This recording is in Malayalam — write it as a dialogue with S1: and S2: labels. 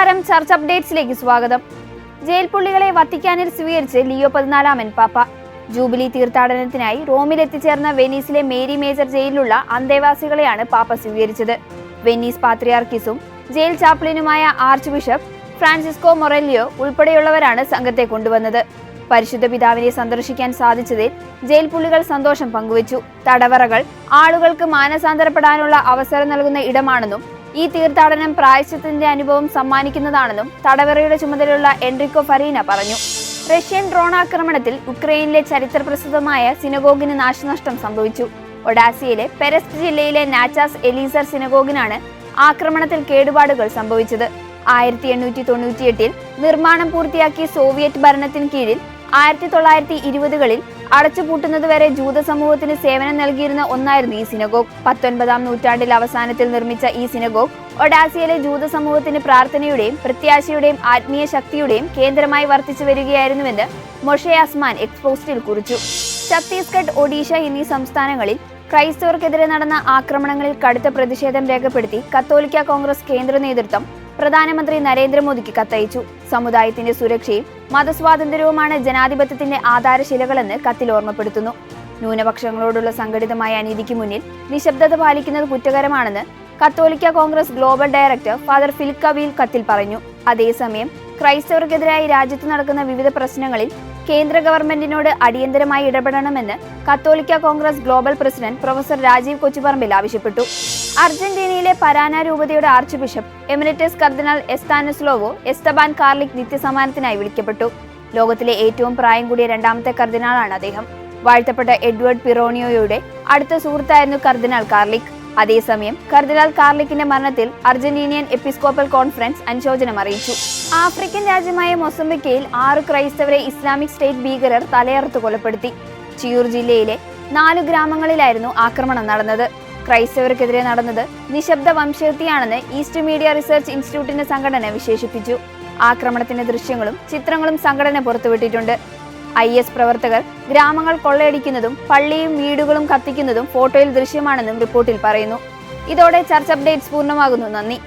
S1: നമസ്കാരം ചർച്ച് അപ്ഡേറ്റ്സിലേക്ക് സ്വാഗതം. ജയിൽ പുള്ളികളെ വത്തിക്കാനിൽ സ്വീകരിച്ച് ലിയോ പതിനാലാമൻ പാപ്പ. ജൂബിലി തീർത്ഥാടനത്തിനായി റോമിൽ എത്തിച്ചേർന്ന വെനീസിലെ മേരി മേജർ ജയിലിലുള്ള അന്തേവാസികളെയാണ് പാപ്പ സ്വീകരിച്ചത്. വെനീസ് പാത്രിയാർക്കിസും ജയിൽ ചാപ്ലിനുമായ ആർച്ച് ബിഷപ്പ് ഫ്രാൻസിസ്കോ മൊറല്ലിയോ ഉൾപ്പെടെയുള്ളവരാണ് സംഘത്തെ കൊണ്ടുവന്നത്. പരിശുദ്ധ പിതാവിനെ സന്ദർശിക്കാൻ സാധിച്ചതിൽ ജയിൽ പുള്ളികൾ സന്തോഷം പങ്കുവച്ചു. തടവറകൾ ആളുകൾക്ക് മാനസാന്തരപ്പെടാനുള്ള അവസരം നൽകുന്ന ഇടമാണെന്നും ഈ തീർത്ഥാടനം പ്രായശ്ചിത്തത്തിന്റെ അനുഭവം സമ്മാനിക്കുന്നതാണെന്നും തടവറയുടെ ചുമതലയുള്ള എൻറിക്കോ ഫറീന പറഞ്ഞു. റഷ്യൻ ഡ്രോൺ ആക്രമണത്തിൽ ഉക്രൈനിലെ ചരിത്രപ്രസിദ്ധമായ സിനഗോഗിന് നാശനഷ്ടം സംഭവിച്ചു. ഒഡാസിയയിലെ പെരസ്റ്റ് ജില്ലയിലെ നാച്ചാസ് എലീസർ സിനഗോഗിനാണ് ആക്രമണത്തിൽ കേടുപാടുകൾ സംഭവിച്ചത്. ആയിരത്തി എണ്ണൂറ്റി തൊണ്ണൂറ്റിയെട്ടിൽ നിർമ്മാണം പൂർത്തിയാക്കിയ സോവിയറ്റ് ഭരണത്തിന് കീഴിൽ ആയിരത്തി തൊള്ളായിരത്തി ഇരുപതുകളിൽ അടച്ചുപൂട്ടുന്നതുവരെ ജൂത സമൂഹത്തിന് സേവനം നൽകിയിരുന്ന ഒന്നായിരുന്നു ഈ സിനഗോഗ്. പത്തൊൻപതാം നൂറ്റാണ്ടിൽ അവസാനത്തിൽ നിർമ്മിച്ച ഈ സിനഗോഗ് ഒഡാസിയയിലെ ജൂത സമൂഹത്തിന് പ്രാർത്ഥനയുടെയും പ്രത്യാശയുടെയും ആത്മീയ ശക്തിയുടെയും കേന്ദ്രമായി വർത്തിച്ചു വരികയായിരുന്നുവെന്ന് മൊഷെ അസ്മാൻ എക്സ്പോസ്റ്റിൽ കുറിച്ചു. ഛത്തീസ്ഗഡ് ഒഡീഷ എന്നീ സംസ്ഥാനങ്ങളിൽ ക്രൈസ്തവർക്കെതിരെ നടന്ന ആക്രമണങ്ങളിൽ കടുത്ത പ്രതിഷേധം രേഖപ്പെടുത്തി കത്തോലിക്ക കോൺഗ്രസ് കേന്ദ്ര നേതൃത്വം പ്രധാനമന്ത്രി നരേന്ദ്രമോദിക്ക് കത്തയച്ചു. സമുദായത്തിന്റെ സുരക്ഷയും മതസ്വാതന്ത്ര്യവുമാണ് ജനാധിപത്യത്തിന്റെ ആധാരശിലകളെന്ന് കത്തിൽ ഓർമ്മപ്പെടുത്തുന്നു. ന്യൂനപക്ഷങ്ങളോടുള്ള സംഘടിതമായ അനീതിക്ക് മുന്നിൽ നിശബ്ദത പാലിക്കുന്നത് കുറ്റകരമാണെന്ന് Catholic Congress global director father Philkaveel കത്തിൽ പറഞ്ഞു. അതേസമയം ക്രൈസ്തവർക്കെതിരായി രാജ്യത്ത് നടക്കുന്ന വിവിധ പ്രശ്നങ്ങളിൽ കേന്ദ്ര ഗവൺമെന്റിനോട് അടിയന്തരമായി ഇടപെടണമെന്ന് Catholic Congress global president professor Rajeev Kochuparambil ആവശ്യപ്പെട്ടു. അർജന്റീനയിലെ പരാന രൂപതയുടെ ആർച്ച് ബിഷപ്പ് എമിനറ്റസ് കർദിനാൾ എസ്താനസ്ലോവോ എസ്തബാൻ കാർലിക് നിത്യസമ്മാനത്തിനായി വിളിക്കപ്പെട്ടു. ലോകത്തിലെ ഏറ്റവും പ്രായം കൂടിയ രണ്ടാമത്തെ കർദിനാളാണ് അദ്ദേഹം. വാഴ്ത്തപ്പെട്ട എഡ്വേർഡ് പിറോണിയോയുടെ അടുത്ത സുഹൃത്തായിരുന്നു കർദിനാൾ കാർലിക്. അതേസമയം കർദിനാൾ കാർലിക്കിന്റെ മരണത്തിൽ അർജന്റീനിയൻ എപ്പിസ്കോപ്പൽ കോൺഫറൻസ് അനുശോചനം അറിയിച്ചു. ആഫ്രിക്കൻ രാജ്യമായ മൊസംബിക്കയിൽ ആറ് ക്രൈസ്തവരെ ഇസ്ലാമിക് സ്റ്റേറ്റ് ഭീകരർ തലയറുത്ത് കൊലപ്പെടുത്തി. ചിയൂർ ജില്ലയിലെ നാല് ഗ്രാമങ്ങളിലായിരുന്നു ആക്രമണം നടന്നത്. ക്രൈസ്തവർക്കെതിരെ നടന്നത് നിശബ്ദ വംശഹത്യയാണെന്ന് ഈസ്റ്റ് മീഡിയ റിസർച്ച് ഇൻസ്റ്റിറ്റ്യൂട്ടിന്റെ സംഘടന വിശേഷിപ്പിച്ചു. ആക്രമണത്തിന്റെ ദൃശ്യങ്ങളും ചിത്രങ്ങളും സംഘടന പുറത്തുവിട്ടിട്ടുണ്ട്. ഐ എസ് പ്രവർത്തകർ ഗ്രാമങ്ങൾ കൊള്ളയടിക്കുന്നതും പള്ളിയും വീടുകളും കത്തിക്കുന്നതും ഫോട്ടോയിൽ ദൃശ്യമാണെന്നും റിപ്പോർട്ടിൽ പറയുന്നു. ഇതോടെ ചർച്ച അപ്ഡേറ്റ്സ് പൂർണമാകുന്നു. നന്ദി.